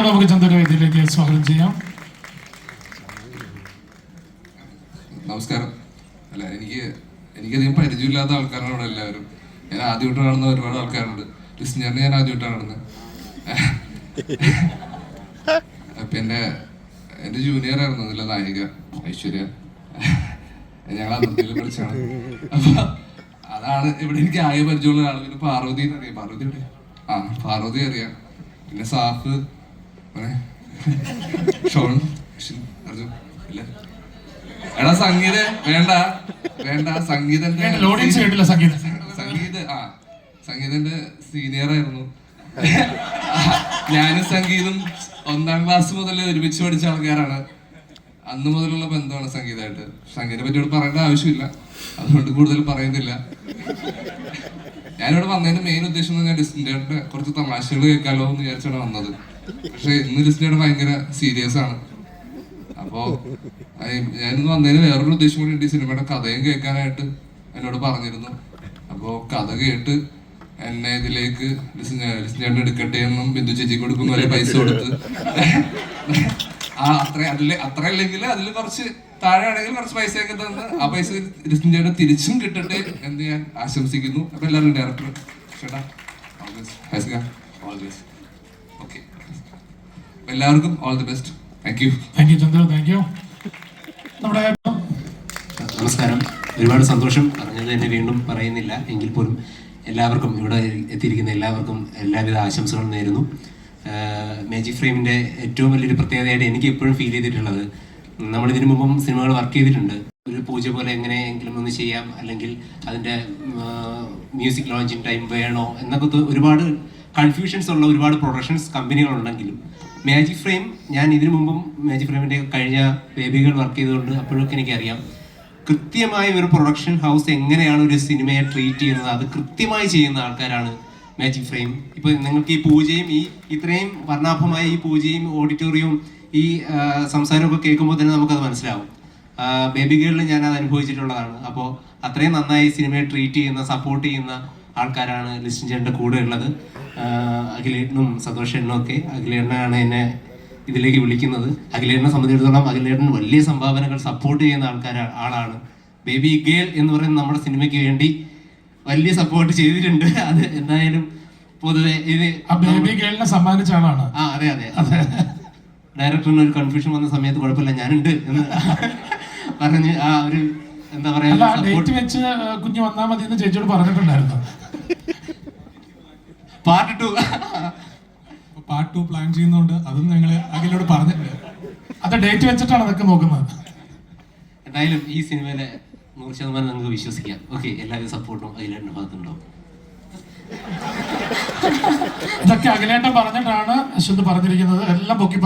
സ്നേഹത്തോടെ നമുക്ക് ചന്ദ്ര വേദിയിലേക്ക് സ്വാഗതം ചെയ്യാം. നമസ്കാരം. അല്ല എനിക്ക് എനിക്കധികം പരിചയമില്ലാത്ത ആൾക്കാരാണ് ഇവിടെ എല്ലാവരും. ഞാൻ ആദ്യമായിട്ട് കാണുന്ന ഒരുപാട് ആൾക്കാരുണ്ട്. ലിസ്ണിയറിനെ ഞാൻ ആദ്യമായിട്ടാണ് കാണുന്നത്. പിന്നെ എന്റെ ജൂനിയർ ആയിരുന്നു അതിലെ നായിക ഐശ്വര്യ. ഞങ്ങൾ അതിർത്തിയിൽ പഠിച്ചാണ് അപ്പൊ അതാണ് ഇവിടെ എനിക്ക് ആയ പരിചയമുള്ള ആൾ പിന്നെ പാർവതി അറിയാം പാർവതി അറിയാം ആ പാർവതി അറിയാം. പിന്നെ സാഫ്. ഷോൺ ഇല്ല. എടാ സംഗീത വേണ്ട വേണ്ട സംഗീതന്റെ കേട്ടില്ല സംഗീതം. സംഗീത ആ സംഗീതന്റെ സീനിയർ ആയിരുന്നു ഞാനും സംഗീതം ഒന്നാം ക്ലാസ് മുതൽ ഒരുമിച്ച് പഠിച്ച ആൾക്കാരാണ്. അന്ന് മുതലുള്ള ബന്ധമാണ് സംഗീതമായിട്ട് സംഗീതത്തെ പറ്റി ഇവിടെ പറയേണ്ട ആവശ്യമില്ല. അതുകൊണ്ട് കൂടുതൽ പറയുന്നില്ല. ഞാനിവിടെ വന്നതിന്റെ മെയിൻ ഉദ്ദേശം എന്ന് പറഞ്ഞാൽ ഡിസ്റ്റിന്റെ കുറച്ച് തമാശകൾ കേൾക്കാമല്ലോ എന്ന് വിചാരിച്ചാണ് വന്നത്. പക്ഷെ ഇന്ന് ഡിസ്റ്റിയുടെ ഭയങ്കര സീരിയസ് ആണ്. അപ്പോ ഞാനിന്ന് വന്നതിന് വേറൊരു ഉദ്ദേശം കൂടി ഉണ്ട്. ഈ സിനിമയുടെ കഥയും കേൾക്കാനായിട്ട് എന്നോട് പറഞ്ഞിരുന്നു. അപ്പോ കഥ കേട്ട് എന്നെ ഇതിലേക്ക് ചേട്ടൻ എടുക്കട്ടെ എന്നും ബിന്ദു ചേച്ചി കൊടുക്കുന്ന പൈസ കൊടുത്ത്. ആ അത്ര അതിൽ അത്ര അല്ലെങ്കിൽ അതിൽ കുറച്ച് താഴെ ആണെങ്കിൽ കുറച്ച് പൈസ ഒക്കെ തന്ന് ആ പൈസ ലിസ്റ്റിൻ തിരിച്ചും കിട്ടട്ടെ എന്ന് ഞാൻ ആശംസിക്കുന്നു. അപ്പൊ എല്ലാവരും ഡയറക്ടർ ചേട്ടാ ഓക്കെ എല്ലാവർക്കും all the best thank you thank you Chandra thank you നമ്മുടെ നമസ്കാരം. ഒരുപാട് സന്തോഷം. പറഞ്ഞത് തന്നെ വീണ്ടും പറയുന്നില്ല. എങ്കിൽ പോലും എല്ലാവർക്കും ഇവിടെ എത്തിയിരിക്കുന്ന എല്ലാവർക്കും എല്ലാവിധ ആശംസകളും നേരുന്നു. മാജിക് ഫ്രെയിമിന്റെ ഏറ്റവും വലിയൊരു പ്രത്യേകതയായിട്ട് എനിക്ക് എപ്പോഴും ഫീൽ ചെയ്തിട്ടുള്ളത് നമ്മൾ ഇതിനു മുമ്പും സിനിമകൾ വർക്ക് ചെയ്തിട്ടുണ്ട്. ഒരു പൂജ പോലെ എങ്ങനെയെങ്കിലും ഒന്ന് ചെയ്യാം. അല്ലെങ്കിൽ അതിന്റെ മ്യൂസിക് ലോഞ്ചിങ് ടൈം വേണോ എന്നൊക്കെ ഒരുപാട് കൺഫ്യൂഷൻസ് ഉള്ള ഒരുപാട് പ്രൊഡക്ഷൻസ് കമ്പനികളുണ്ടെങ്കിലും മാജിക് ഫ്രെയിം ഞാൻ ഇതിനു മുമ്പും മാജിക് ഫ്രെയിമിന്റെ കഴിഞ്ഞ ബേബികൾ വർക്ക് ചെയ്തുകൊണ്ട് അപ്പോഴൊക്കെ എനിക്കറിയാം. കൃത്യമായ ഒരു പ്രൊഡക്ഷൻ ഹൗസ് എങ്ങനെയാണ് ഒരു സിനിമയെ ട്രീറ്റ് ചെയ്യുന്നത്? അത് കൃത്യമായി ചെയ്യുന്ന ആൾക്കാരാണ് മാജിക് ഫ്രെയിം ഇപ്പോൾ നിങ്ങൾക്ക് ഈ പൂജയും ഈ ഇത്രയും വർണാഭമായ ഈ പൂജയും ഓഡിറ്റോറിയവും ഈ സംസാരമൊക്കെ കേൾക്കുമ്പോൾ തന്നെ നമുക്കത് മനസ്സിലാവും. ബേബി ഗേളിൽ ഞാൻ അത് അനുഭവിച്ചിട്ടുള്ളതാണ്. അപ്പോൾ അത്രയും നന്നായി സിനിമയെ ട്രീറ്റ് ചെയ്യുന്ന സപ്പോർട്ട് ചെയ്യുന്ന ആൾക്കാരാണ് ലിസ്റ്റിൻ ചേട്ടന്റെ കൂടെ ഉള്ളത്. അഖിലേട്ടനും സന്തോഷേട്ടനും ഒക്കെ. അഖിലേട്ടനാണ് എന്നെ ഇതിലേക്ക് വിളിക്കുന്നത്. അഖിലേട്ടനെ സംബന്ധിച്ചിടത്തോളം അഖിലേട്ടൻ വലിയ സംഭാവനകൾ സപ്പോർട്ട് ചെയ്യുന്ന ആൾക്കാർ ആളാണ്. ബേബി ഗേൾ എന്ന് പറയുന്ന നമ്മുടെ സിനിമയ്ക്ക് വേണ്ടി വലിയ സപ്പോർട്ട് ചെയ്തിട്ടുണ്ട്. അത് എന്തായാലും പൊതുവെ ഇത് ബേബി ഗേളിനെ സമ്മാനിച്ച ആളാണ്. ആ അതെ അതെ. അതെ ഡയറക്ടറിന് ഒരു കൺഫ്യൂഷൻ വന്ന സമയത്ത് കുഴപ്പമില്ല ഞാനുണ്ട് എന്ന് പറഞ്ഞ് ആ ഒരു എന്താ പറയാ ഡേറ്റ് വെച്ച് കുഞ്ഞ് വന്നാൽ മതി എന്ന് ചേച്ചിയോട് പറഞ്ഞിട്ടുണ്ടായിരുന്നു. Part two part two plan ചെയ്യുന്നതുകൊണ്ട് അതും ഞങ്ങൾ അഖിലോട് പറഞ്ഞിട്ടുണ്ട്. അത് ഡേറ്റ് വെച്ചിട്ടാണ് അതൊക്കെ നോക്കുന്നത്. എന്തായാലും ഈ സിനിമയിലെ നൂറ് ശതമാനം നിങ്ങൾക്ക് വിശ്വസിക്കാം. ഓക്കെ എല്ലാവരും സപ്പോർട്ടും അഖിലേട്ടന്റെ ഭാഗത്തുണ്ടാവും. ഇതൊക്കെ അഖിലേട്ടൻ പറഞ്ഞിട്ടാണ് അശ്വന്ത് പറഞ്ഞിരിക്കുന്നത്. എല്ലാം പൊക്കി